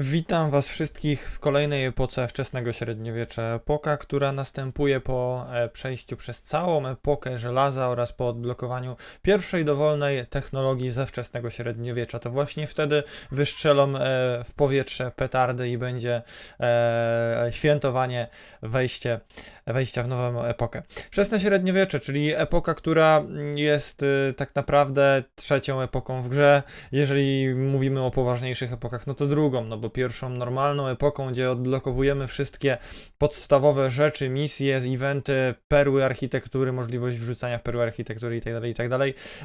Witam Was wszystkich w kolejnej epoce wczesnego średniowiecza. Epoka, która następuje po e, przejściu przez całą epokę żelaza oraz po odblokowaniu pierwszej dowolnej technologii ze wczesnego średniowiecza. To właśnie wtedy wystrzelą e, w powietrze petardy i będzie e, świętowanie wejście, wejścia w nową epokę. Wczesne średniowiecze, czyli epoka, która jest tak naprawdę trzecią epoką w grze. Jeżeli mówimy o poważniejszych epokach, no to drugą, no bo pierwszą normalną epoką, gdzie odblokowujemy wszystkie podstawowe rzeczy, misje, eventy, perły architektury, możliwość wrzucania w perły architektury itd., itd.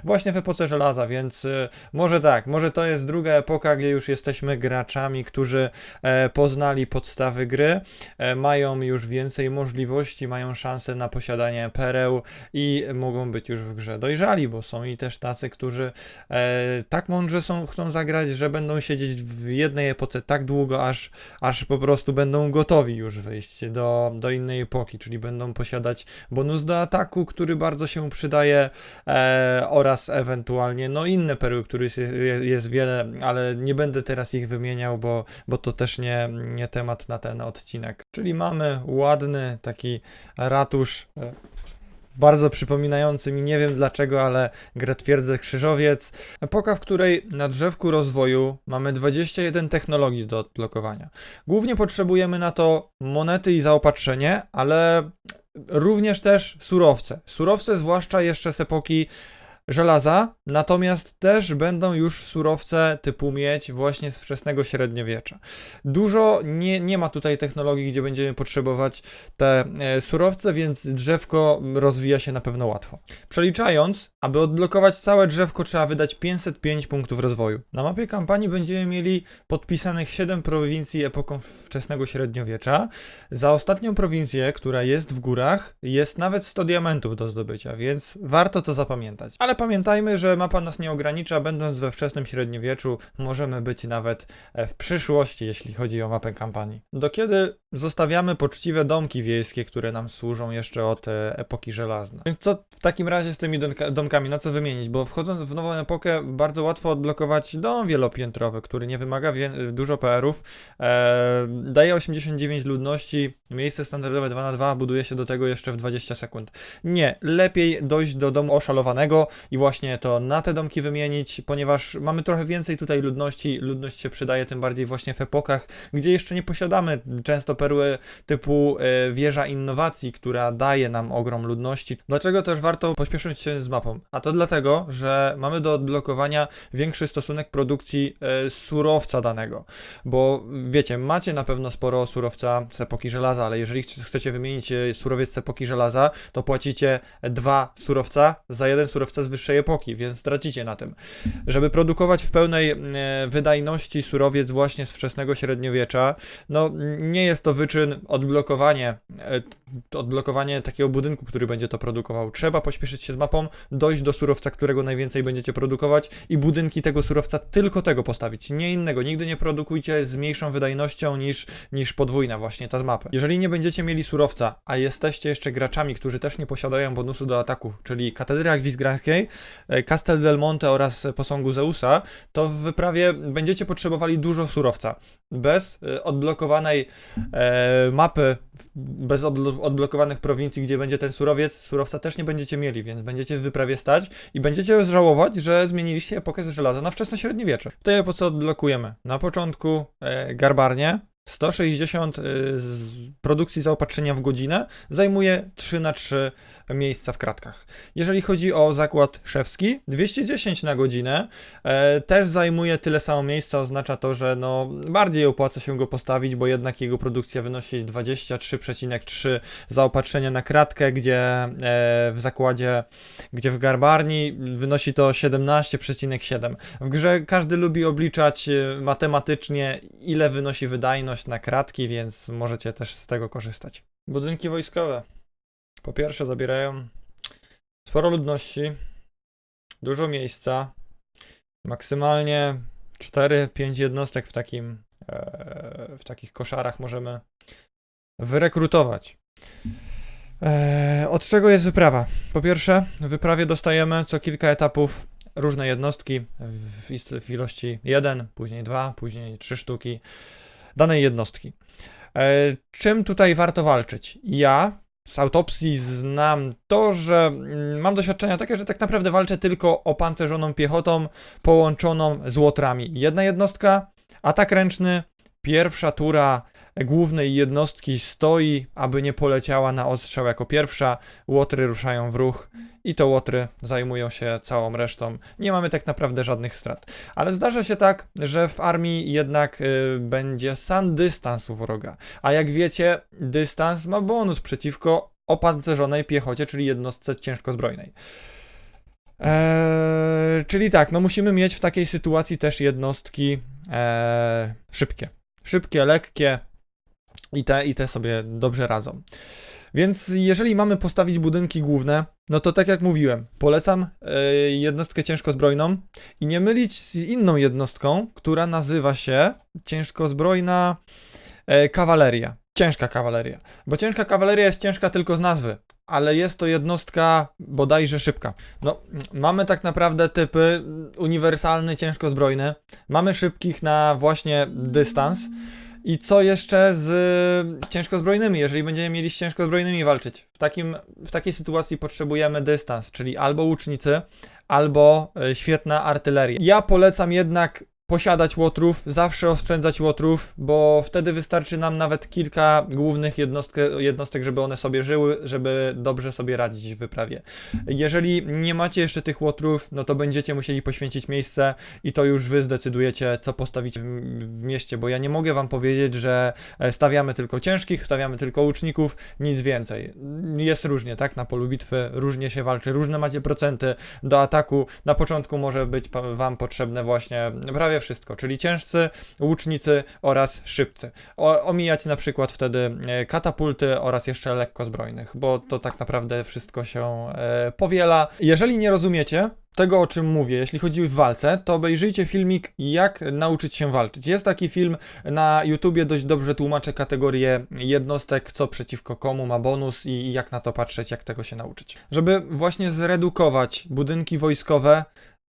Właśnie w epoce żelaza, więc y, może tak, może to jest druga epoka, gdzie już jesteśmy graczami, którzy e, poznali podstawy gry, e, mają już więcej możliwości, mają szansę na posiadanie pereł i mogą być już w grze dojrzali, bo są i też tacy, którzy e, tak mądrze są, chcą zagrać, że będą siedzieć w jednej epoce tak długo, aż, aż po prostu będą gotowi już wyjść do, do innej epoki, czyli będą posiadać bonus do ataku, który bardzo się przydaje e, oraz ewentualnie no inne perły, których jest, jest wiele, ale nie będę teraz ich wymieniał, bo, bo to też nie, nie temat na ten odcinek. Czyli mamy ładny taki ratusz e, bardzo przypominający mi, nie wiem dlaczego, ale grę Twierdzę Krzyżowiec. Epoka, w której na drzewku rozwoju mamy 21 technologii do odblokowania. Głównie potrzebujemy na to monety i zaopatrzenie, ale również też surowce. Surowce zwłaszcza jeszcze z epoki żelaza, natomiast też będą już surowce typu miedź właśnie z wczesnego średniowiecza. Dużo nie, nie ma tutaj technologii, gdzie będziemy potrzebować te e, surowce, więc drzewko rozwija się na pewno łatwo. Przeliczając, aby odblokować całe drzewko trzeba wydać 505 punktów rozwoju. Na mapie kampanii będziemy mieli podpisanych 7 prowincji epoką wczesnego średniowiecza. Za ostatnią prowincję, która jest w górach, jest nawet 100 diamentów do zdobycia, więc warto to zapamiętać. Ale pamiętajmy, że mapa nas nie ogranicza, będąc we wczesnym średniowieczu, możemy być nawet e, w przyszłości, jeśli chodzi o mapę kampanii. Do kiedy zostawiamy poczciwe domki wiejskie, które nam służą jeszcze od e, epoki żelaznej. Więc co w takim razie z tymi domka- domkami, na co wymienić? Bo wchodząc w nową epokę, bardzo łatwo odblokować dom wielopiętrowy, który nie wymaga dużo PR-ów, e, daje 89 ludności, miejsce standardowe 2 na 2 buduje się do tego jeszcze w 20 sekund. Nie, lepiej dojść do domu oszalowanego i właśnie to na te domki wymienić, ponieważ mamy trochę więcej tutaj ludności. Ludność się przydaje tym bardziej właśnie w epokach, gdzie jeszcze nie posiadamy często perły typu e, wieża innowacji, która daje nam ogrom ludności. Dlaczego też warto pośpieszyć się z mapą? A to dlatego, że mamy do odblokowania większy stosunek produkcji e, surowca danego. Bo wiecie, macie na pewno sporo surowca z epoki żelaza, ale jeżeli chce- chcecie wymienić e, surowiec z epoki żelaza, to płacicie dwa surowca za jeden surowca z wyższej epoki, więc tracicie na tym. Żeby produkować w pełnej e, wydajności surowiec właśnie z wczesnego średniowiecza, no nie jest to wyczyn odblokowanie, e, odblokowanie takiego budynku, który będzie to produkował. Trzeba pośpieszyć się z mapą, dojść do surowca, którego najwięcej będziecie produkować i budynki tego surowca tylko tego postawić, nie innego. Nigdy nie produkujcie z mniejszą wydajnością niż, niż podwójna właśnie ta z mapy. Jeżeli nie będziecie mieli surowca, a jesteście jeszcze graczami, którzy też nie posiadają bonusu do ataku, czyli Katedra Gwizgrańskiej, e, Castel del Monte oraz posągu Zeusa, to w wyprawie będziecie potrzebowali dużo surowca. Bez e, odblokowanej e, mapy, bez odblo- odblokowanych prowincji, gdzie będzie ten surowiec, surowca też nie będziecie mieli, więc będziecie w wyprawie stać i będziecie żałować, że zmieniliście epokę z żelaza na wczesne średniowiecze. W tej epoce odblokujemy na początku e, garbarnię, 160 y, produkcji zaopatrzenia w godzinę zajmuje 3 na 3 miejsca w kratkach. Jeżeli chodzi o zakład szewski, 210 na godzinę e, też zajmuje tyle samo miejsca. Oznacza to, że no, bardziej opłaca się go postawić, bo jednak jego produkcja wynosi 23,3 zaopatrzenia na kratkę, gdzie e, w zakładzie, gdzie w garbarni wynosi to 17,7. W grze każdy lubi obliczać e, matematycznie, ile wynosi wydajność na kratki, więc możecie też z tego korzystać. Budynki wojskowe. Po pierwsze, zabierają sporo ludności, dużo miejsca, maksymalnie 4-5 jednostek w takim e, w takich koszarach możemy wyrekrutować. E, od czego jest wyprawa? Po pierwsze, w wyprawie dostajemy co kilka etapów różne jednostki w, ilości 1, później 2, później 3 sztuki danej jednostki. E, czym tutaj warto walczyć? Ja z autopsji znam to, że mm, mam doświadczenia takie, że tak naprawdę walczę tylko opancerzoną piechotą połączoną z łotrami. Jedna jednostka, atak ręczny, pierwsza tura głównej jednostki stoi, aby nie poleciała na ostrzał jako pierwsza. Łotry ruszają w ruch i to łotry zajmują się całą resztą. Nie mamy tak naprawdę żadnych strat. Ale zdarza się tak, że w armii jednak y, będzie sam dystans u wroga. A jak wiecie, dystans ma bonus przeciwko opancerzonej piechocie, czyli jednostce ciężkozbrojnej. Eee, czyli tak, no musimy mieć w takiej sytuacji też jednostki eee, szybkie. Szybkie, lekkie i te, i te sobie dobrze radzą. Więc jeżeli mamy postawić budynki główne, no to tak jak mówiłem, polecam e, jednostkę ciężkozbrojną i nie mylić z inną jednostką, która nazywa się ciężkozbrojna e, kawaleria. Ciężka kawaleria. Bo ciężka kawaleria jest ciężka tylko z nazwy, ale jest to jednostka bodajże szybka. No, mamy tak naprawdę typy uniwersalny, ciężkozbrojny. Mamy szybkich na właśnie dystans. I co jeszcze z y, ciężkozbrojnymi, jeżeli będziemy mieli z ciężkozbrojnymi walczyć? W, takim, w takiej sytuacji potrzebujemy dystans, czyli albo łucznicy, albo y, świetna artyleria. Ja polecam jednak posiadać łotrów, zawsze oszczędzać łotrów, bo wtedy wystarczy nam nawet kilka głównych jednostk, jednostek, żeby one sobie żyły, żeby dobrze sobie radzić w wyprawie. Jeżeli nie macie jeszcze tych łotrów, no to będziecie musieli poświęcić miejsce i to już wy zdecydujecie, co postawić w, w mieście, bo ja nie mogę wam powiedzieć, że e, stawiamy tylko ciężkich, stawiamy tylko łuczników, nic więcej. Jest różnie, tak? Na polu bitwy różnie się walczy, różne macie procenty do ataku. Na początku może być wam potrzebne właśnie prawie wszystko, czyli ciężcy, łucznicy oraz szybcy. O, omijać na przykład wtedy e, katapulty oraz jeszcze lekkozbrojnych, bo to tak naprawdę wszystko się e, powiela. Jeżeli nie rozumiecie, tego, o czym mówię, jeśli chodzi o walce, to obejrzyjcie filmik Jak nauczyć się walczyć. Jest taki film na YouTubie, dość dobrze tłumaczę kategorię jednostek, co przeciwko komu ma bonus i jak na to patrzeć, jak tego się nauczyć. Żeby właśnie zredukować budynki wojskowe,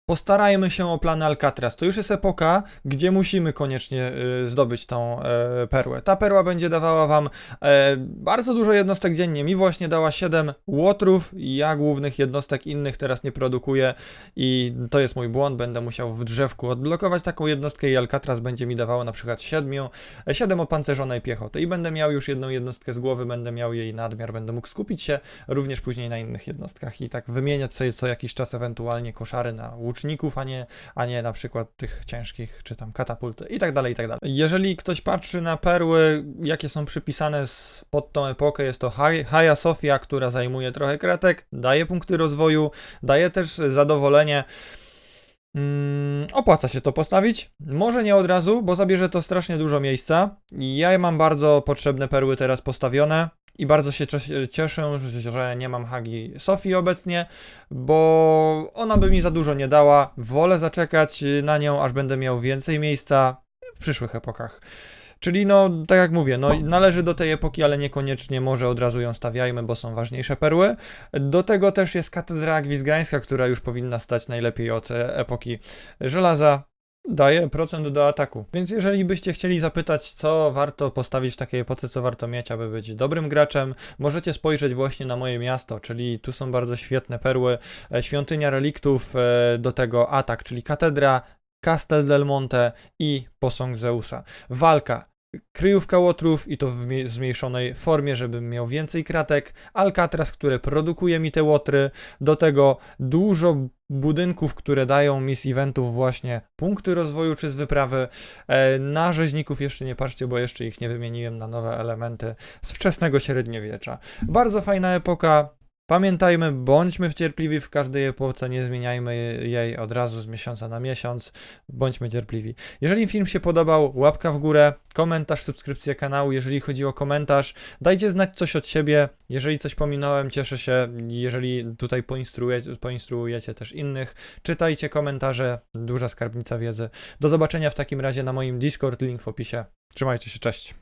postarajmy się o plany Alcatraz. To już jest epoka, gdzie musimy koniecznie y, zdobyć tą e, perłę. Ta perła będzie dawała wam e, bardzo dużo jednostek dziennie. Mi właśnie dała 7 łotrów, ja głównych jednostek innych teraz nie produkuję i to jest mój błąd. Będę musiał w drzewku odblokować taką jednostkę i Alcatraz będzie mi dawało na przykład 7, 7 opancerzonej piechoty i będę miał już jedną jednostkę z głowy, będę miał jej nadmiar, będę mógł skupić się również później na innych jednostkach i tak wymieniać sobie co jakiś czas ewentualnie koszary na łuczników, a nie, a nie na przykład tych ciężkich, czy tam katapulty i tak dalej, i tak dalej. Jeżeli ktoś patrzy na perły, jakie są przypisane z, pod tą epokę, jest to Hagia Sofia, która zajmuje trochę kratek, daje punkty rozwoju, daje też zadowolenie. Mm, opłaca się to postawić. Może nie od razu, bo zabierze to strasznie dużo miejsca. Ja mam bardzo potrzebne perły teraz postawione i bardzo się cies- cieszę, że- nie mam Hagi Sofii obecnie, bo ona by mi za dużo nie dała. Wolę zaczekać na nią, aż będę miał więcej miejsca w przyszłych epokach. Czyli no, tak jak mówię, no należy do tej epoki, ale niekoniecznie może od razu ją stawiajmy, bo są ważniejsze perły. Do tego też jest katedra gwizgrańska, która już powinna stać najlepiej od e, epoki żelaza. Daje procent do ataku. Więc jeżeli byście chcieli zapytać, co warto postawić w takiej epoce, co warto mieć, aby być dobrym graczem, możecie spojrzeć właśnie na moje miasto, czyli tu są bardzo świetne perły, e, świątynia reliktów, e, do tego atak, czyli katedra, Castel del Monte i posąg Zeusa. Walka. Kryjówka łotrów i to w zmniejszonej formie, żebym miał więcej kratek. Alcatraz, które produkuje mi te łotry. Do tego dużo budynków, które dają mi z eventów właśnie punkty rozwoju czy z wyprawy. E, na rzeźników jeszcze nie patrzcie, bo jeszcze ich nie wymieniłem na nowe elementy z wczesnego średniowiecza. Bardzo fajna epoka. Pamiętajmy, bądźmy cierpliwi w każdej epoce, nie zmieniajmy jej od razu z miesiąca na miesiąc. Bądźmy cierpliwi. Jeżeli film się podobał, łapka w górę, komentarz, subskrypcja kanału. Jeżeli chodzi o komentarz, dajcie znać coś od siebie. Jeżeli coś pominąłem, cieszę się. Jeżeli tutaj poinstruujecie, poinstruujecie też innych, czytajcie komentarze. Duża skarbnica wiedzy. Do zobaczenia w takim razie na moim Discord, link w opisie. Trzymajcie się, cześć.